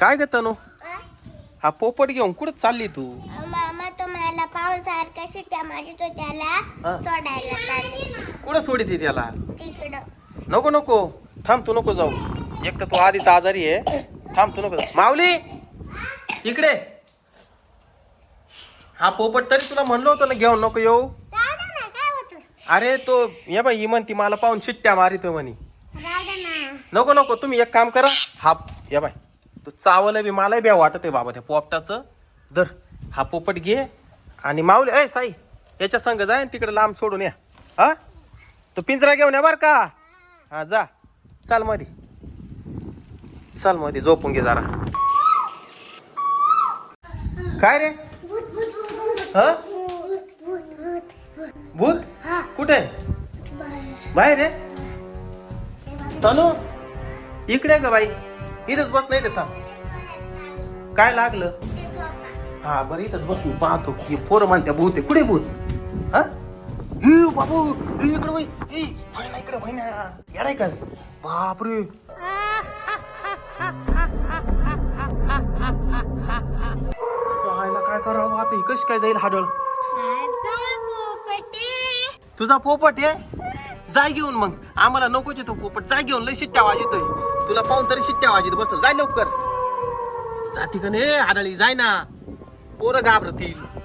काय ग तनू? हा पोपट घेऊन कुठं चालली तू? मामा तुम्हाला पाहून शिट्ट्या मारित त्याला हा. सोडायला चालली. कुठं सोडित त्याला? तिकडं. नको नको. थांब तू नको जाऊ. एक तर तू आधीच आजारी आहे. थांब तू नको जाऊ. माऊली! इकडे. हा पोपट तरी तुला म्हणलो होतं ना घेऊन नको येऊ. ना होतं अरे तो ये बाई ही म्हणती मला पाहून शिट्ट्या मारितो म्हणे. ना. नको नको तुम्ही एक काम करा. हा या बाय तू चावलं बी मलाही ब्या वाटत आहे बाबा त्या पोपटाचं. दर हा पोपट घे आणि माऊली ए साई याच्या संग जाय ना तिकडे लांब सोडून या. हा? तो पिंजरा घेऊन या बर का? हा जा. चाल मधी. चलमध्ये झोपून घे जरा. काय रे? हा? भूत? कुठे? बाहेर रे तनु? इकडे ग बाई? इथंच बस नाही देता. काय लागलं? हा बरं इथंच बस मी पाहतो की पोरं म्हणत्या भूत आहे कुठे भूत? हा? बाबू ए, इकडे ना इकडे भाई ना काय बापरे. पाहायला काय करावं आता? ही कशी काय जाईल हाडळ? तुझा पोपट आहे? जाय घेऊन मग. आम्हाला नकोच येतो पोपट जाय घेऊन लय शिट्ट्या वाजतोय तुला पाहून तरी शिट्ट्या वाजत बसल. जाय लवकर. जाती का ने आडळी जाय ना. पोरं घाबरतील.